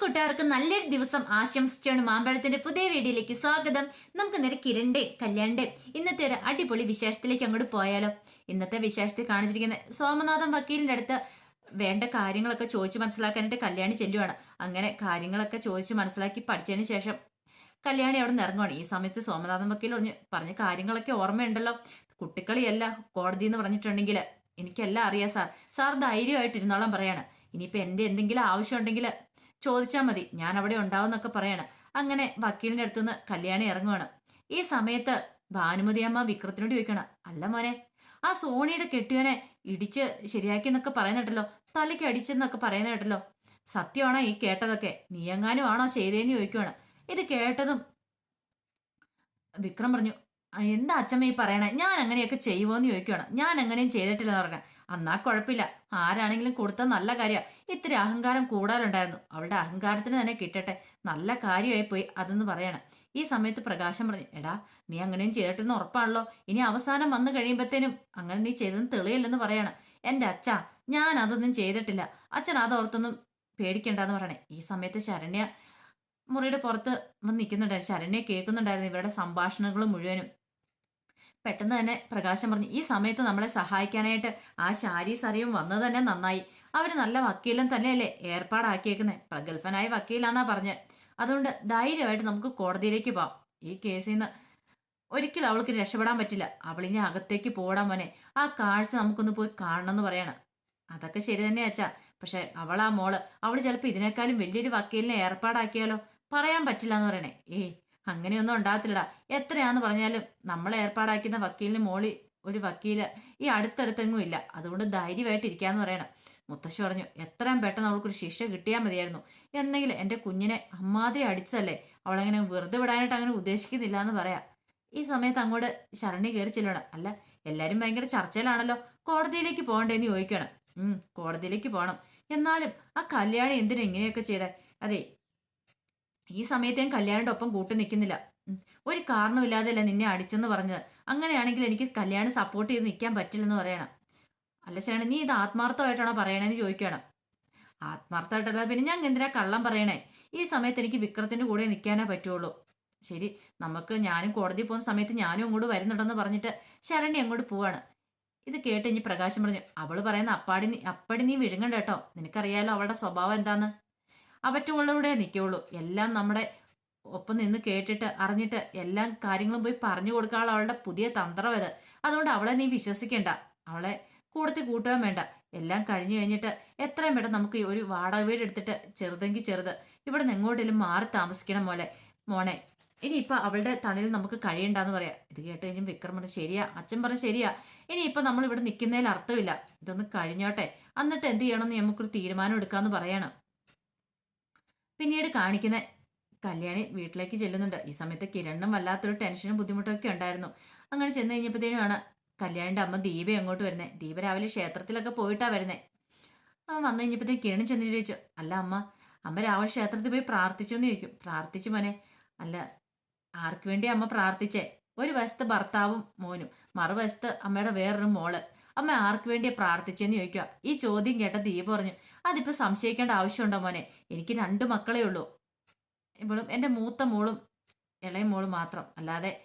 കൂട്ടുകാർക്ക് നല്ലൊരു ദിവസം ആശംസിച്ചാണ് മാമ്പഴത്തിന്റെ പുതിയ വീഡിയോയിലേക്ക് സ്വാഗതം. നമുക്ക് നേരെ കിരണ്ടേ കല്യാണ്ടേ ഇന്നത്തെ ഒരു അടിപൊളി വിശേഷത്തിലേക്ക് അങ്ങോട്ട് പോയാലോ. ഇന്നത്തെ വിശേഷത്തിൽ കാണിച്ചിരിക്കുന്ന സോമനാഥൻ വക്കീലിന്റെ അടുത്ത് വേണ്ട കാര്യങ്ങളൊക്കെ ചോദിച്ചു മനസ്സിലാക്കാനായിട്ട് കല്യാണി ചെല്ലുവാണ്. അങ്ങനെ കാര്യങ്ങളൊക്കെ ചോദിച്ചു മനസ്സിലാക്കി പഠിച്ചതിന് ശേഷം കല്യാണി അവിടെ നിന്ന് ഇറങ്ങുവാണ്. ഈ സമയത്ത് സോമനാഥൻ വക്കീൽ പറഞ്ഞു പറഞ്ഞ കാര്യങ്ങളൊക്കെ ഓർമ്മയുണ്ടല്ലോ. കുട്ടിക്കളിയല്ല കോടതി എന്ന് പറഞ്ഞിട്ടുണ്ടെങ്കിൽ എനിക്കെല്ലാം അറിയാം സാർ. സാർ ധൈര്യമായിട്ട് ഇരുന്നോളം പറയാണ്. ഇനിയിപ്പോൾ എന്റെ എന്തെങ്കിലും ആവശ്യം ഉണ്ടെങ്കിൽ ചോദിച്ചാൽ മതി. ഞാൻ അവിടെ ഉണ്ടാവുമെന്നൊക്കെ പറയണം. അങ്ങനെ വക്കീലിന്റെ അടുത്തുനിന്ന് കല്യാണി ഇറങ്ങുവാണ്. ഈ സമയത്ത് ഭാനുമതി അമ്മ വിക്രത്തിനോട് ചോദിക്കണം അല്ല മോനെ ആ സോണിയുടെ കെട്ടിയോനെ ഇടിച്ച് ശരിയാക്കി എന്നൊക്കെ പറയുന്നുണ്ടല്ലോ തലയ്ക്ക് അടിച്ചെന്നൊക്കെ പറയുന്ന കേട്ടല്ലോ. സത്യമാണോ ഈ കേട്ടതൊക്കെ? നീ എങ്ങാനും ആണോ ചെയ്തേന്ന് ചോദിക്കുവാണ്. ഇത് കേട്ടതും വിക്രം പറഞ്ഞു എന്താ അച്ഛമ്മ ഈ പറയണേ? ഞാൻ അങ്ങനെയൊക്കെ ചെയ്യുവോന്ന് ചോദിക്കുവാണ്. ഞാൻ അങ്ങനെയും ചെയ്തിട്ടില്ലെന്ന് പറഞ്ഞ. എന്നാ കുഴപ്പമില്ല ആരാണെങ്കിലും കൊടുത്ത നല്ല കാര്യ. ഇത്തിരി അഹങ്കാരം കൂടാറുണ്ടായിരുന്നു. അവളുടെ അഹങ്കാരത്തിന് തന്നെ കിട്ടട്ടെ. നല്ല കാര്യമായി പോയി അതെന്ന് പറയണം. ഈ സമയത്ത് പ്രകാശം പറഞ്ഞു എടാ നീ അങ്ങനെയും ചെയ്തിട്ടെന്ന് ഉറപ്പാണല്ലോ. ഇനി അവസാനം വന്നു കഴിയുമ്പോഴത്തേനും അങ്ങനെ നീ ചെയ്തെന്ന് തെളിയില്ലെന്ന് പറയണം. എന്റെ അച്ഛ ഞാൻ അതൊന്നും ചെയ്തിട്ടില്ല. അച്ഛൻ അതോർത്തൊന്നും പേടിക്കണ്ടെന്ന് പറയണേ. ഈ സമയത്ത് ശരണ്യ മുറിയുടെ പുറത്ത് വന്ന് നിൽക്കുന്നുണ്ടായിരുന്നു. ശരണ്യ കേൾക്കുന്നുണ്ടായിരുന്നു ഇവരുടെ സംഭാഷണങ്ങൾ മുഴുവനും. പെട്ടെന്ന് തന്നെ പ്രകാശം പറഞ്ഞു ഈ സമയത്ത് നമ്മളെ സഹായിക്കാനായിട്ട് ആ ശാരി സറിയും വന്നത് തന്നെ നന്നായി. അവർ നല്ല വക്കീലൻ തന്നെയല്ലേ ഏർപ്പാടാക്കിയേക്കുന്നത് പ്രഗത്ഭനായ വക്കീലാന്നാ പറഞ്ഞ്. അതുകൊണ്ട് ധൈര്യമായിട്ട് നമുക്ക് കോടതിയിലേക്ക് പോവാം. ഈ കേസിൽ നിന്ന് ഒരിക്കലും അവൾക്ക് രക്ഷപ്പെടാൻ പറ്റില്ല. അവളിനി അകത്തേക്ക് പോടാൻ മോനെ. ആ കാഴ്ച നമുക്കൊന്ന് പോയി കാണണം എന്ന് പറയണം. അതൊക്കെ ശരി തന്നെ അച്ഛാ. പക്ഷെ ആ മോൾ. അവൾ ചിലപ്പോൾ ഇതിനേക്കാളും വലിയൊരു വക്കീലിനെ ഏർപ്പാടാക്കിയാലോ? പറയാൻ പറ്റില്ല എന്ന് പറയണേ. ഏയ് അങ്ങനെയൊന്നും ഉണ്ടാകത്തില്ലടാ. എത്രയാന്ന് പറഞ്ഞാലും നമ്മൾ ഏർപ്പാടാക്കുന്ന വക്കീലിന് മോളി ഒരു വക്കീൽ ഈ അടുത്തടുത്തെങ്ങും ഇല്ല. അതുകൊണ്ട് ധൈര്യമായിട്ട് ഇരിക്കാന്ന് പറയണം. മുത്തശ്ശി പറഞ്ഞു എത്രയും പെട്ടെന്ന് അവൾക്കൊരു ശിക്ഷ കിട്ടിയാൽ മതിയായിരുന്നു. എന്നെങ്കിലും എന്റെ കുഞ്ഞിനെ അമ്മാതിരി അടിച്ചതല്ലേ? അവളങ്ങനെ വെറുതെ വിടാനായിട്ട് അങ്ങനെ ഉദ്ദേശിക്കുന്നില്ല എന്ന് പറയാം. ഈ സമയത്ത് അങ്ങോട്ട് ശരണി കയറി ചെല്ലണം അല്ല എല്ലാരും ഭയങ്കര ചർച്ചയിലാണല്ലോ. കോടതിയിലേക്ക് പോകണ്ടേന്ന് ചോദിക്കണം കോടതിയിലേക്ക് പോകണം എന്നാലും ആ കല്യാണം എന്തിനാ ഇങ്ങനെയൊക്കെ ചെയ്തേ? അതെ ഈ സമയത്ത് ഞാൻ കല്യാണിന്റെ ഒപ്പം കൂട്ടി നിൽക്കുന്നില്ല. ഒരു കാരണമില്ലാതെയല്ല നിന്നെ അടിച്ചെന്ന് പറഞ്ഞത് അങ്ങനെയാണെങ്കിൽ എനിക്ക് കല്യാണം സപ്പോർട്ട് ചെയ്ത് നിൽക്കാൻ പറ്റില്ലെന്ന് പറയണം. അല്ല ശരണ നീ ഇത് ആത്മാർത്ഥമായിട്ടാണോ പറയണേന്ന് ചോദിക്കണം. ആത്മാർത്ഥമായിട്ടല്ല പിന്നെ ഞാൻ എന്തിനാ കള്ളം പറയണേ? ഈ സമയത്ത് എനിക്ക് വിക്രത്തിന്റെ കൂടെ നിൽക്കാനേ പറ്റുള്ളൂ. ശരി നമുക്ക് ഞാനും കോടതി പോകുന്ന സമയത്ത് ഞാനും അങ്ങോട്ട് വരുന്നുണ്ടെന്ന് പറഞ്ഞിട്ട് ശരണി അങ്ങോട്ട് പോവാണ്. ഇത് കേട്ട് ഇനി പ്രകാശം പറഞ്ഞു അവൾ പറയുന്ന അപ്പാടി നീ അപ്പടി നീ വിഴുങ്ങണ്ട കേട്ടോ. നിനക്കറിയാലോ അവളുടെ സ്വഭാവം എന്താന്ന്? അവറ്റുകളിലൂടെ നിൽക്കുള്ളൂ എല്ലാം നമ്മുടെ ഒപ്പം നിന്ന് കേട്ടിട്ട് അറിഞ്ഞിട്ട് എല്ലാ കാര്യങ്ങളും പോയി പറഞ്ഞു കൊടുക്കാനുള്ള അവളുടെ പുതിയ തന്ത്രം ഇത്. അതുകൊണ്ട് അവളെ നീ വിശ്വസിക്കേണ്ട. അവളെ കൂടത്തിൽ കൂട്ടുവാൻ വേണ്ട. എല്ലാം കഴിഞ്ഞു കഴിഞ്ഞിട്ട് എത്രയും പെട്ടെന്ന് നമുക്ക് ഒരു വാടക വീട് എടുത്തിട്ട് ചെറുതെങ്കിൽ ചെറുത് ഇവിടെ നിന്ന് എങ്ങോട്ടേലും മാറി താമസിക്കണം മോലെ മോനെ ഇനിയിപ്പൊ അവളുടെ തണലിൽ നമുക്ക് കഴിയണ്ടെന്ന് പറയാ. ഇത് കേട്ട് കഴിഞ്ഞാൽ വിക്രം പറഞ്ഞു ശരിയാ. അച്ഛൻ പറഞ്ഞു ശരിയാ. ഇനിയിപ്പൊ നമ്മൾ ഇവിടെ നിൽക്കുന്നതിൽ അർത്ഥമില്ല. ഇതൊന്ന് കഴിഞ്ഞോട്ടെ. എന്നിട്ട് എന്ത് ചെയ്യണമെന്ന് നമുക്കൊരു തീരുമാനം എടുക്കാമെന്ന് പറയണം. പിന്നീട് കാണിക്കുന്ന കല്യാണി വീട്ടിലേക്ക് ചെല്ലുന്നുണ്ട്. ഈ സമയത്ത് കിരണ്ണും വല്ലാത്തൊരു ടെൻഷനും ബുദ്ധിമുട്ടൊക്കെ ഉണ്ടായിരുന്നു. അങ്ങനെ ചെന്ന് കഴിഞ്ഞപ്പോഴത്തേനുമാണ് കല്യാണിന്റെ അമ്മ ദീപ അങ്ങോട്ട് വരുന്നത് ദീപ രാവിലെ ക്ഷേത്രത്തിലൊക്കെ പോയിട്ടാ വരുന്നത് അവൻ വന്നു കഴിഞ്ഞപ്പോഴത്തേക്ക് കിരൺ ചെന്നിട്ട് ചോദിച്ചു അല്ല അമ്മ അമ്മ രാവിലെ ക്ഷേത്രത്തിൽ പോയി പ്രാർത്ഥിച്ചു എന്ന് ചോദിക്കും. പ്രാർത്ഥിച്ചു മോനെ. അല്ല ആർക്ക് വേണ്ടി അമ്മ പ്രാർത്ഥിച്ചേ? ഒരു വശത്ത് ഭർത്താവും മോനും മറുവശത്ത് അമ്മയുടെ വേറൊരു മോൾ. അമ്മ ആർക്ക് വേണ്ടിയാ പ്രാർത്ഥിച്ചെന്ന് ചോദിക്കുക ഈ ചോദ്യം കേട്ട ദീപ പറഞ്ഞു അതിപ്പോ സംശയിക്കേണ്ട ആവശ്യമുണ്ടോ മോനെ? എനിക്ക് രണ്ടു മക്കളേ ഉള്ളൂ. ഇവളും എന്റെ മൂത്ത മോളും ഇളയ മോളും മാത്രം. അല്ലാതെ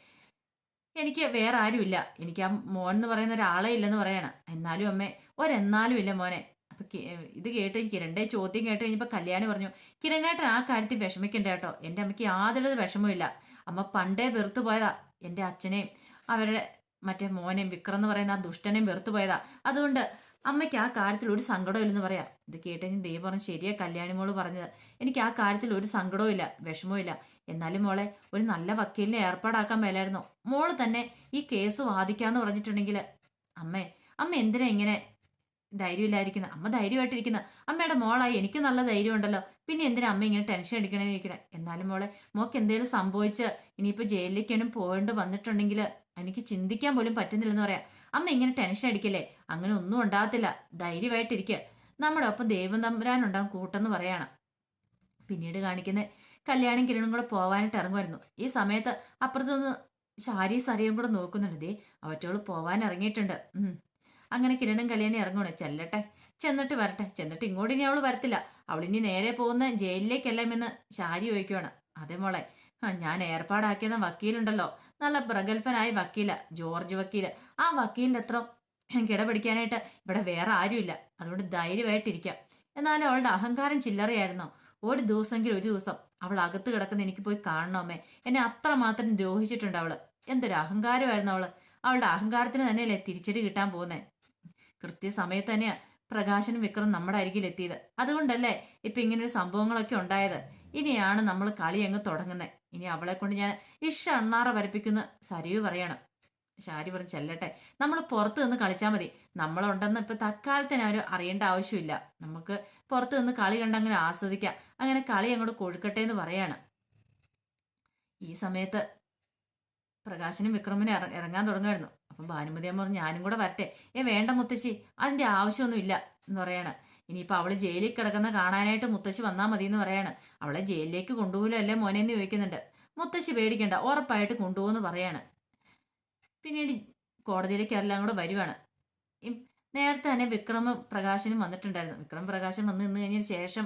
എനിക്ക് വേറെ ആരുമില്ല. എനിക്ക് ആ മോൻ എന്ന് പറയുന്ന ഒരാളെ ഇല്ലെന്ന് പറയണ. എന്നാലും അമ്മേ ഒരെന്നാലും ഇല്ല മോനെ. അപ്പൊ ഇത് കേട്ട് കിരണ്ടെ ചോദ്യം കേട്ട് കഴിഞ്ഞപ്പോ കല്യാണി പറഞ്ഞു കിരണേട്ടൻ ആ കാര്യത്തിൽ വിഷമിക്കണ്ട കേട്ടോ. എന്റെ അമ്മയ്ക്ക് യാതൊരു വിഷമവും അമ്മ പണ്ടേ വെറുത്തു പോയതാ. എന്റെ അച്ഛനെയും അവരുടെ മറ്റേ മോനെയും വിക്രം എന്ന് പറയുന്ന ആ ദുഷ്ടനെയും വെറുത്തു പോയതാ. അതുകൊണ്ട് അമ്മയ്ക്ക് ആ കാര്യത്തിൽ ഒരു സങ്കടവും ഇല്ലെന്ന് പറയാം. ഇത് കേട്ട് ഞാൻ ദൈവം പറഞ്ഞു ശരിയാ കല്യാണി മോൾ പറഞ്ഞത്. എനിക്ക് ആ കാര്യത്തിൽ ഒരു സങ്കടവും ഇല്ല വിഷമവും ഇല്ല. എന്നാലും മോളെ ഒരു നല്ല വക്കീലിനെ ഏർപ്പാടാക്കാൻ മേലായിരുന്നു. മോൾ തന്നെ ഈ കേസ് വാദിക്കാന്ന് പറഞ്ഞിട്ടുണ്ടെങ്കിൽ അമ്മേ അമ്മ എന്തിനാ ഇങ്ങനെ ധൈര്യമില്ലായിരിക്കുന്ന? അമ്മ ധൈര്യമായിട്ടിരിക്കുന്ന. അമ്മയുടെ മോളായി എനിക്ക് നല്ല ധൈര്യം ഉണ്ടല്ലോ. പിന്നെ എന്തിനാ അമ്മ ഇങ്ങനെ ടെൻഷൻ എടുക്കണേന്ന് ചോദിക്കണേ എന്നാലും മോളെ മോക്ക് എന്തെങ്കിലും സംഭവിച്ച് ഇനിയിപ്പോ ജയിലിലേക്കൊന്നും പോയിട്ട് വന്നിട്ടുണ്ടെങ്കിൽ എനിക്ക് ചിന്തിക്കാൻ പോലും പറ്റുന്നില്ലെന്ന് പറയാം. അമ്മ ഇങ്ങനെ ടെൻഷൻ അടിക്കല്ലേ? അങ്ങനെ ഒന്നും ഉണ്ടാകത്തില്ല. ധൈര്യമായിട്ടിരിക്കുക നമ്മുടെ ഒപ്പം ദൈവം തമ്പുരാനുണ്ടാകും കൂട്ടെന്ന് പറയണം. പിന്നീട് കാണിക്കുന്ന കല്യാണം കിരണും കൂടെ പോവാനായിട്ട് ഇറങ്ങുമായിരുന്നു. ഈ സമയത്ത് അപ്പുറത്തുനിന്ന് ശാരി സറിയും കൂടെ നോക്കുന്നുണ്ട്. ദേ അവറ്റോൾ പോവാൻ ഇറങ്ങിയിട്ടുണ്ട്. അങ്ങനെ കിരണും കല്യാണി ഇറങ്ങുവാണ്. ചെല്ലട്ടെ. ചെന്നിട്ട് വരട്ടെ. ചെന്നിട്ട് ഇങ്ങോട്ട് ഇനി അവൾ വരത്തില്ല. അവളിനി നേരെ പോകുന്ന ജയിലിലേക്കല്ലേ എന്ന് ശാരി ചോദിക്കുവാണ്. അതേ മോളെ. ഞാൻ ഏർപ്പാടാക്കിയെന്ന വക്കീലുണ്ടല്ലോ. നല്ല പ്രഗത്ഭനായ വക്കീല ജോർജ് വക്കീൽ. ആ വക്കീലിന്റെ അത്ര കിടപിടിക്കാനായിട്ട് ഇവിടെ വേറെ ആരുമില്ല. അതുകൊണ്ട് ധൈര്യമായിട്ടിരിക്കാം. എന്നാലും അവളുടെ അഹങ്കാരം ചില്ലറയായിരുന്നോ. ഒരു ദിവസമെങ്കിലും ഒരു ദിവസം അവൾ അകത്ത് കിടക്കുന്ന എനിക്ക് പോയി കാണണമേ എന്നെ അത്രമാത്രം ദ്രോഹിച്ചിട്ടുണ്ട് അവൾ. എന്തൊരു അഹങ്കാരമായിരുന്നു അവൾ. അവളുടെ അഹങ്കാരത്തിന് തന്നെയല്ലേ തിരിച്ചടി കിട്ടാൻ പോകുന്നേ? കൃത്യസമയത്ത് തന്നെയാ പ്രകാശനും വിക്രം നമ്മുടെ അരികിൽ എത്തിയത്. അതുകൊണ്ടല്ലേ ഇപ്പൊ ഇങ്ങനൊരു സംഭവങ്ങളൊക്കെ ഉണ്ടായത്. ഇനിയാണ് നമ്മൾ കളി അങ്ങ് തുടങ്ങുന്നത് ഇനി അവളെ കൊണ്ട് ഞാൻ ഇഷ അണ്ണാറ വരപ്പിക്കുന്ന സരിവ് പറയണം. ശാരി പറഞ്ഞ് ചെല്ലട്ടെ. നമ്മൾ പുറത്ത് നിന്ന് കളിച്ചാൽ മതി. നമ്മളുണ്ടെന്ന് ഇപ്പൊ തക്കാലത്തിന് ആരും അറിയേണ്ട ആവശ്യമില്ല. നമുക്ക് പുറത്ത് നിന്ന് കളി കണ്ട് അങ്ങനെ ആസ്വദിക്കാം. അങ്ങനെ കളി അങ്ങോട്ട് കൊഴുക്കട്ടെ എന്ന് പറയാണ്. ഈ സമയത്ത് പ്രകാശനും വിക്രമനും ഇറ- ഇറങ്ങാൻ തുടങ്ങുമായിരുന്നു. അപ്പം ഭാനുമതി അമ്മ പറഞ്ഞു ഞാനും കൂടെ വരട്ടെ. ഏ വേണ്ട മുത്തശ്ശി അതിന്റെ ആവശ്യമൊന്നുമില്ല എന്ന് പറയാണ്. ഇനിയിപ്പോൾ അവൾ ജയിലിൽ കിടക്കുന്ന കാണാനായിട്ട് മുത്തശ്ശി വന്നാൽ മതി എന്ന് പറയാണ്. അവളെ ജയിലിലേക്ക് കൊണ്ടുപോകില്ലല്ലേ മോനെ എന്ന് ചോദിക്കുന്നുണ്ട്. മുത്തശ്ശി പേടിക്കണ്ട ഉറപ്പായിട്ട് കൊണ്ടുപോകുമെന്ന് പറയാണ്. പിന്നീട് കോടതിയിലേക്ക് എല്ലാം കൂടെ വരുവാണ്. നേരത്തെ തന്നെ വിക്രമ പ്രകാശനും വന്നിട്ടുണ്ടായിരുന്നു. വിക്രം പ്രകാശൻ വന്ന് നിന്ന് കഴിഞ്ഞതിന് ശേഷം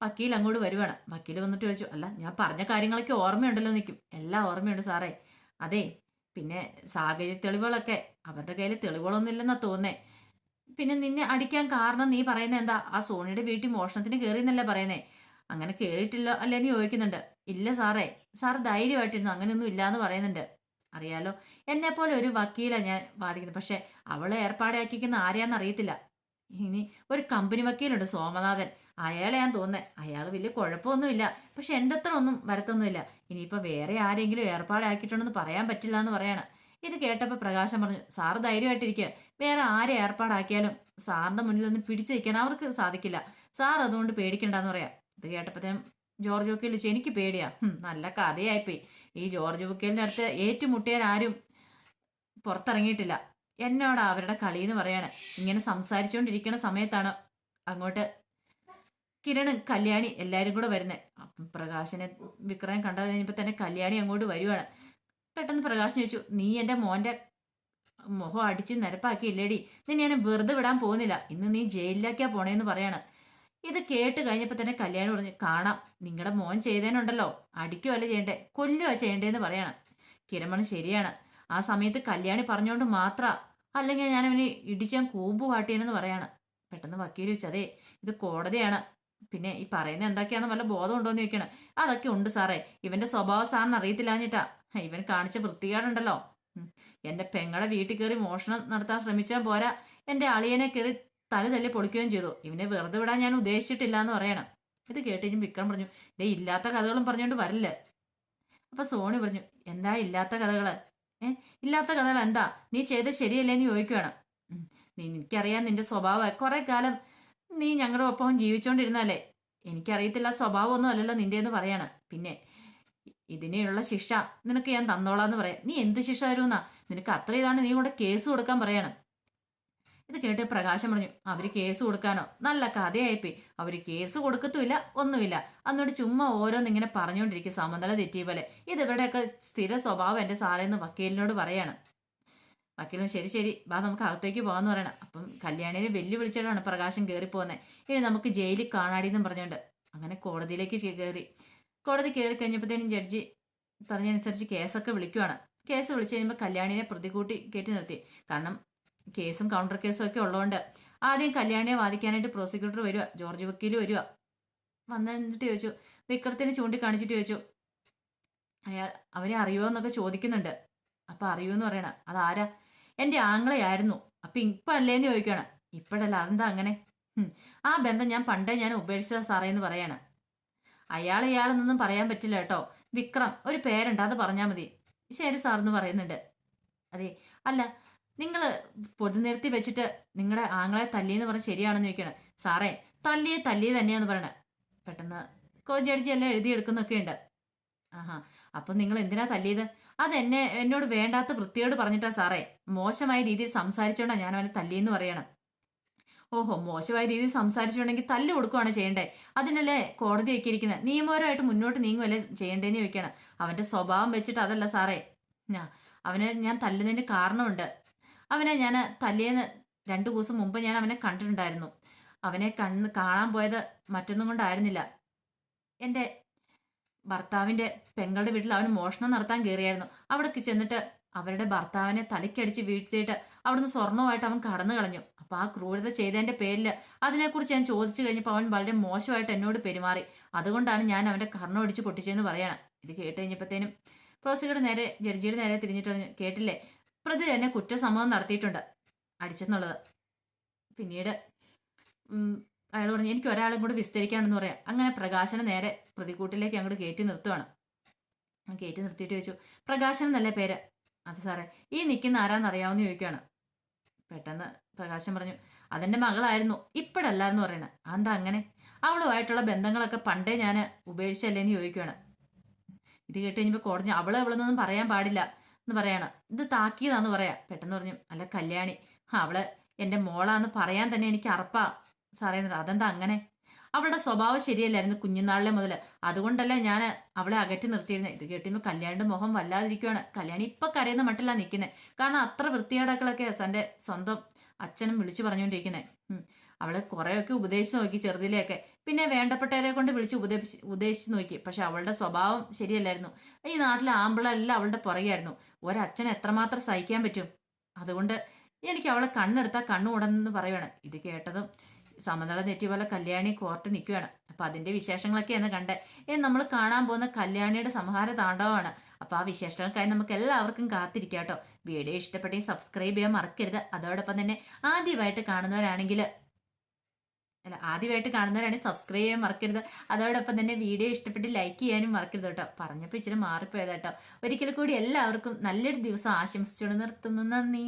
വക്കീൽ അങ്ങോട്ട് വരുവാണ്. വക്കീൽ വന്നിട്ട് ചോദിച്ചു അല്ല ഞാൻ പറഞ്ഞ കാര്യങ്ങളൊക്കെ ഓർമ്മയുണ്ടല്ലോ നിൽക്കും എല്ലാം ഓർമ്മയുണ്ട് സാറേ. അതെ പിന്നെ സാഹചര്യ തെളിവുകളൊക്കെ അവരുടെ കയ്യിൽ തെളിവുകളൊന്നും ഇല്ലെന്നാ തോന്നേ പിന്നെ നിന്നെ അടിക്കാൻ കാരണം നീ പറയുന്നത് എന്താ? ആ സോണിയുടെ വീട്ടിൽ മോഷണത്തിന് കയറി എന്നല്ലേ പറയുന്നേ. അങ്ങനെ കയറിയിട്ടില്ല അല്ലേ എന്ന് ചോദിക്കുന്നുണ്ട്. ഇല്ല സാറേ. സാർ ധൈര്യമായിട്ടിരുന്നു. അങ്ങനെയൊന്നും ഇല്ലാന്ന് പറയുന്നുണ്ട്. അറിയാലോ. എന്നെ പോലെ ഒരു വക്കീലാണ് ഞാൻ വാദിക്കുന്നത്. പക്ഷെ അവളെ ഏർപ്പാടാക്കിക്കുന്ന ആരെയാന്ന് അറിയത്തില്ല. ഇനി ഒരു കമ്പനി വക്കീലുണ്ട് സോമനാഥൻ. അയാളെ ഞാൻ തോന്നുന്നത് അയാൾ വലിയ കുഴപ്പമൊന്നുമില്ല. പക്ഷെ എന്റെ അത്ര ഒന്നും വരത്തൊന്നുമില്ല. ഇനിയിപ്പോൾ വേറെ ആരെങ്കിലും ഏർപ്പാടാക്കിയിട്ടുണ്ടെന്ന് പറയാൻ പറ്റില്ല എന്ന് പറയാണ്. ഇത് കേട്ടപ്പോൾ പ്രകാശം പറഞ്ഞു സാറ് ധൈര്യമായിട്ടിരിക്കുക വേറെ ആരെ ഏർപ്പാടാക്കിയാലും സാറിന്റെ മുന്നിൽ ഒന്ന് പിടിച്ചു നിൽക്കാൻ അവർക്ക് സാധിക്കില്ല. സാർ അതുകൊണ്ട് പേടിക്കണ്ടെന്ന് പറയാം. ഇത് കേട്ടപ്പോഴത്തേനും ജോർജ് ബുക്കേൽ ചോദിച്ചു എനിക്ക് പേടിയാ. നല്ല കഥയായിപ്പോയി. ഈ ജോർജ് ബുക്കേലിന്റെ അടുത്ത് ഏറ്റുമുട്ടിയാൽ ആരും പുറത്തിറങ്ങിയിട്ടില്ല. എന്നോട് അവരുടെ കളി എന്ന് പറയാണ്. ഇങ്ങനെ സംസാരിച്ചുകൊണ്ടിരിക്കുന്ന സമയത്താണ് അങ്ങോട്ട് കിരൺ കല്യാണി എല്ലാവരും കൂടെ വരുന്നത് പ്രകാശിനെ വിക്രയം കണ്ടു കഴിഞ്ഞപ്പോൾ തന്നെ കല്യാണി അങ്ങോട്ട് വരുവാണ്. പെട്ടെന്ന് പ്രകാശം ചോദിച്ചു നീ എന്റെ മോന്റെ മുഖം അടിച്ച് നിരപ്പാക്കിയില്ലേടി? നിന്നെ ഞാൻ വെറുതെ വിടാൻ പോകുന്നില്ല. ഇന്ന് നീ ജയിലിലേക്കാ പോണേന്ന് പറയാണ്. ഇത് കേട്ട് കഴിഞ്ഞപ്പോൾ തന്നെ കല്യാണം പറഞ്ഞു കാണാം. നിങ്ങളുടെ മോൻ ചെയ്തേനുണ്ടല്ലോ. അടിക്കുവല്ല ചെയ്യണ്ടേ? കൊല്ലുക ചെയ്യണ്ടേന്ന് പറയാണ്. കിരമണ് ശരിയാണ്. ആ സമയത്ത് കല്യാണി പറഞ്ഞുകൊണ്ട് മാത്ര. അല്ലെങ്കിൽ ഞാൻ അവന് ഇടിച്ചാൻ കൂമ്പ് കാട്ടിയെന്ന് പറയാണ്. പെട്ടെന്ന് വക്കീൽ ചോദിച്ചു അതെ ഇത് കോടതിയാണ്. പിന്നെ ഈ പറയുന്നത് എന്തൊക്കെയാണെന്ന് വല്ല ബോധം ഉണ്ടോ എന്ന് ചോദിക്കണം. അതൊക്കെ ഉണ്ട് സാറേ. ഇവന്റെ സ്വഭാവം സാറിന് അറിയത്തില്ലാഞ്ഞിട്ടാ. ഇവൻ കാണിച്ച വൃത്തികേടുണ്ടല്ലോ. എന്റെ പെങ്ങളെ വീട്ടിൽ കയറി മോഷണം നടത്താൻ ശ്രമിച്ചാൽ പോരാ. എന്റെ അളിയനെ കയറി തല തല്ലി പൊളിക്കുകയും ചെയ്തു. ഇവനെ വെറുതെ വിടാൻ ഞാൻ ഉദ്ദേശിച്ചിട്ടില്ല എന്ന് പറയണം. ഇത് കേട്ടുകഴിഞ്ഞും വിക്രം പറഞ്ഞു ഇതേ ഇല്ലാത്ത കഥകളും പറഞ്ഞുകൊണ്ട് വരില്ല. അപ്പൊ സോണി പറഞ്ഞു എന്താ ഇല്ലാത്ത കഥകൾ? ഏ ഇല്ലാത്ത കഥകൾ എന്താ? നീ ചെയ്ത ശരിയല്ലേ എന്ന് ചോദിക്കുകയാണ് എനിക്കറിയാം നിന്റെ സ്വഭാവം. കുറെ കാലം നീ ഞങ്ങളുടെ ഒപ്പം ജീവിച്ചോണ്ടിരുന്നാലേ എനിക്കറിയത്തില്ല സ്വഭാവമൊന്നും അല്ലല്ലോ നിന്റെ എന്ന് പറയാണ്. പിന്നെ ഇതിനെയുള്ള ശിക്ഷ നിനക്ക് ഞാൻ തന്നോളാന്ന് പറയാം. നീ എന്ത് ശിക്ഷ തരുമെന്നാ? നിനക്ക് അത്ര ഇതാണ് നീ കൂടെ കേസ് കൊടുക്കാൻ പറയണം. ഇത് കേട്ട് പ്രകാശം പറഞ്ഞു അവർ കേസ് കൊടുക്കാനോ? നല്ല കഥയായിപ്പോയി. അവർ കേസ് കൊടുക്കത്തുമില്ല ഒന്നുമില്ല. അന്നോട് ചുമ്മാ ഓരോന്നിങ്ങനെ പറഞ്ഞുകൊണ്ടിരിക്കും സമനില തെറ്റിയ പോലെ. ഇത് ഇവരുടെയൊക്കെ സ്ഥിര സ്വഭാവം എന്റെ സാറേന്ന് വക്കീലിനോട് പറയാണ്. വക്കീലും ശരി ശരി. വാ നമുക്ക് അകത്തേക്ക് പോകാന്ന് പറയണം. അപ്പം കല്യാണിനെ വെല്ലുവിളിച്ചിട്ടാണ് പ്രകാശം കയറി പോകുന്നത് ഇനി നമുക്ക് ജയിലിൽ കാണാടിയെന്നും പറഞ്ഞുകൊണ്ട് അങ്ങനെ കോടതിയിലേക്ക് കയറി കോടതി കയറി കഴിഞ്ഞപ്പോഴത്തേനും ജഡ്ജി പറഞ്ഞനുസരിച്ച് കേസൊക്കെ വിളിക്കുവാണ്. കേസ് വിളിച്ചു കഴിയുമ്പോൾ കല്യാണിനെ പ്രതികൂട്ടി കയറ്റി നിർത്തി. കാരണം കേസും കൗണ്ടർ കേസും ഒക്കെ ഉള്ളതുകൊണ്ട് ആദ്യം കല്യാണിയെ വാദിക്കാനായിട്ട് പ്രോസിക്യൂട്ടർ വരിക ജോർജ് വക്കീൽ വരിക വന്നിട്ട് ചോദിച്ചു വിക്രത്തിനെ ചൂണ്ടിക്കാണിച്ചിട്ട് ചോദിച്ചു അയാൾ അവരെ അറിയുമോ എന്നൊക്കെ ചോദിക്കുന്നുണ്ട്. അപ്പൊ അറിയുമെന്ന് പറയണ അതാരാ? എന്റെ ആങ്ങളെയായിരുന്നു. അപ്പൊ ഇപ്പൊ അല്ലേന്ന് ചോദിക്കുകയാണ് ഇപ്പോഴല്ല അതെന്താ അങ്ങനെ? ആ ബന്ധം ഞാൻ പണ്ടേ ഞാൻ ഉപേക്ഷിച്ച സാറേ എന്ന് പറയാണ്. അയാൾ ഇയാളെന്നൊന്നും പറയാൻ പറ്റില്ല കേട്ടോ. വിക്രം ഒരു പേരുണ്ട് അത് പറഞ്ഞാൽ മതി. ശരി സാർ എന്ന് പറയുന്നുണ്ട്. അതെ അല്ല നിങ്ങൾ പൊതു നിർത്തി വെച്ചിട്ട് നിങ്ങളുടെ ആങ്ങളെ തല്ലിയെന്ന് പറഞ്ഞ് ശരിയാണെന്ന് ചോദിക്കണം. സാറേ തല്ലിയെ തല്ലിയെ തന്നെയാന്ന് പറയണേ. പെട്ടെന്ന് കോളേജ് അടിച്ച് എല്ലാം എഴുതിയെടുക്കുന്നൊക്കെ ഉണ്ട് ആഹാ അപ്പൊ നിങ്ങൾ എന്തിനാ തല്ലിയത്? അത് എന്നെ എന്നോട് വേണ്ടാത്ത വൃത്തിയോട് പറഞ്ഞിട്ടാ സാറേ. മോശമായ രീതിയിൽ സംസാരിച്ചോണ്ടാ ഞാൻ അവനെ തല്ലിയെന്ന് പറയണം. ഓഹോ മോശമായ രീതിയിൽ സംസാരിച്ചിട്ടുണ്ടെങ്കിൽ തല്ലു കൊടുക്കുവാണ് ചെയ്യേണ്ടേ? അതിനല്ലേ കോടതി ഇരിക്കുന്നത് നിയമപരമായിട്ട് മുന്നോട്ട് നീങ്ങുമല്ലേ ചെയ്യണ്ടേന്ന് ചോദിക്കണം. അവന്റെ സ്വഭാവം വെച്ചിട്ട് അതല്ല സാറേ. ഞാ അവന് ഞാൻ തല്ലുന്നതിന് കാരണമുണ്ട്. അവനെ ഞാൻ തല്ലിയെന്ന് രണ്ടു ദിവസം മുമ്പ് ഞാൻ അവനെ കണ്ടിട്ടുണ്ടായിരുന്നു. അവനെ കണ്ണ് കാണാൻ പോയത് മറ്റൊന്നും കൊണ്ടായിരുന്നില്ല. എന്റെ ഭർത്താവിന്റെ പെങ്ങളുടെ വീട്ടിൽ അവൻ മോഷണം നടത്താൻ കയറിയായിരുന്നു. അവിടേക്ക് ചെന്നിട്ട് അവരുടെ ഭർത്താവിനെ തലയ്ക്കടിച്ച് വീഴ്ത്തിയിട്ട് അവിടുന്ന് സ്വർണവുമായിട്ട് അവൻ കടന്നു കളഞ്ഞു. അപ്പോൾ ആ ക്രൂരത ചെയ്തതിന്റെ പേരിൽ അതിനെക്കുറിച്ച് ഞാൻ ചോദിച്ചു കഴിഞ്ഞപ്പോൾ അവൻ വളരെ മോശമായിട്ട് എന്നോട് പെരുമാറി. അതുകൊണ്ടാണ് ഞാൻ അവന്റെ കർണം അടിച്ച് പൊട്ടിച്ചതെന്ന് പറയണം. ഇത് കേട്ട് കഴിഞ്ഞപ്പോഴത്തേനും പ്രോസിക്യൂട്ടർ നേരെ ജഡ്ജിയുടെ നേരെ തിരിഞ്ഞിട്ട് പറഞ്ഞു കേട്ടില്ലേ? പ്രതി തന്നെ കുറ്റസമ്മതം നടത്തിയിട്ടുണ്ട്. അടിച്ചെന്നുള്ളത്. പിന്നീട് അയാൾ പറഞ്ഞു എനിക്ക് ഒരാളും കൂടി വിസ്തരിക്കാണെന്ന് പറയാം. അങ്ങനെ പ്രകാശനെ നേരെ പ്രതികൂട്ടിലേക്ക് അങ്ങോട്ട് കയറ്റി നിർത്തുവാണ്. കയറ്റി നിർത്തിയിട്ട് ചോദിച്ചു പ്രകാശനം നല്ല പേര്? അത് സാറേ ഈ നിൽക്കുന്ന ആരാന്നറിയാവുന്ന ചോദിക്കുകയാണ് പെട്ടെന്ന് പ്രകാശം പറഞ്ഞു അതെന്റെ മകളായിരുന്നു ഇപ്പോഴല്ലാന്ന് പറയണേ അതെന്താ അങ്ങനെ? അവളുമായിട്ടുള്ള ബന്ധങ്ങളൊക്കെ പണ്ടേ ഞാൻ ഉപേക്ഷിച്ചല്ലേ എന്ന് ചോദിക്കുകയാണ് ഇത് കേട്ട് കഴിഞ്ഞപ്പോൾ കോടതി അവളെ അവളെന്നൊന്നും പറയാൻ പാടില്ല എന്ന് പറയാണ്. ഇത് താക്കിയതാന്ന് പറയാം. പെട്ടെന്ന് പറഞ്ഞു അല്ല കല്യാണി അവൾ എന്റെ മോളാന്ന് പറയാൻ തന്നെ എനിക്ക് അറപ്പാ സാറേ അതെന്താ അങ്ങനെ? അവളുടെ സ്വഭാവം ശരിയല്ലായിരുന്നു കുഞ്ഞുനാളിലെ മുതൽ അതുകൊണ്ടല്ലേ ഞാൻ അവളെ അകറ്റി നിർത്തിയിരുന്നത് ഇത് കേട്ടിരുന്നു കല്യാണിയുടെ മുഖം വല്ലാതിരിക്കുകയാണ് കല്യാണി ഇപ്പൊ കരയുന്ന മട്ടില്ല നിൽക്കുന്നത് കാരണം അത്ര വൃത്തികേടാക്കളൊക്കെ എന്റെ സ്വന്തം അച്ഛനും വിളിച്ചു പറഞ്ഞുകൊണ്ടിരിക്കുന്നത് അവളെ കുറേയൊക്കെ ഉപദേശിച്ച് നോക്കി ചെറുതിലെയൊക്കെ. പിന്നെ വേണ്ടപ്പെട്ടവരെ കൊണ്ട് വിളിച്ച് ഉപദേശിച്ച് ഉപദേശിച്ച് നോക്കി. പക്ഷെ അവളുടെ സ്വഭാവം ശരിയല്ലായിരുന്നു. ഈ നാട്ടിലെ ആമ്പിളെല്ലാം അവളുടെ പുറകെയായിരുന്നു. ഒരച്ഛൻ എത്രമാത്രം സഹിക്കാൻ പറ്റും? അതുകൊണ്ട് എനിക്ക് അവളെ കണ്ണെടുത്താൽ കണ്ണുകൂടെന്ന് പറയുവാണ്. ഇത് കേട്ടതും സമനില തെറ്റി പോലെ കല്യാണി കോർട്ട് നിൽക്കുകയാണ് അപ്പൊ അതിന്റെ വിശേഷങ്ങളൊക്കെയാണ് കണ്ടേ. ഏ നമ്മൾ കാണാൻ പോകുന്ന കല്യാണിയുടെ സംഹാര താണ്ഡവമാണ്. അപ്പൊ ആ വിശേഷങ്ങൾക്കായി നമുക്ക് എല്ലാവർക്കും കാത്തിരിക്കാം കേട്ടോ. വീഡിയോ ഇഷ്ടപ്പെട്ടെങ്കിൽ സബ്സ്ക്രൈബ് ചെയ്യാൻ മറക്കരുത്. അതോടൊപ്പം തന്നെ ആദ്യമായിട്ട് കാണുന്നവരാണെങ്കിൽ അല്ല ആദ്യമായിട്ട് കാണുന്നവരാണെങ്കിൽ സബ്സ്ക്രൈബ് ചെയ്യാൻ മറക്കരുത്. അതോടൊപ്പം തന്നെ വീഡിയോ ഇഷ്ടപ്പെട്ട് ലൈക്ക് ചെയ്യാനും മറക്കരുത് കേട്ടോ. പറഞ്ഞപ്പോൾ ഇച്ചിരി മാറിപ്പോയതാട്ടോ ഒരിക്കൽ കൂടി എല്ലാവർക്കും നല്ലൊരു ദിവസം ആശംസിച്ചുകൊണ്ട് നിർത്തുന്നു. നന്ദി.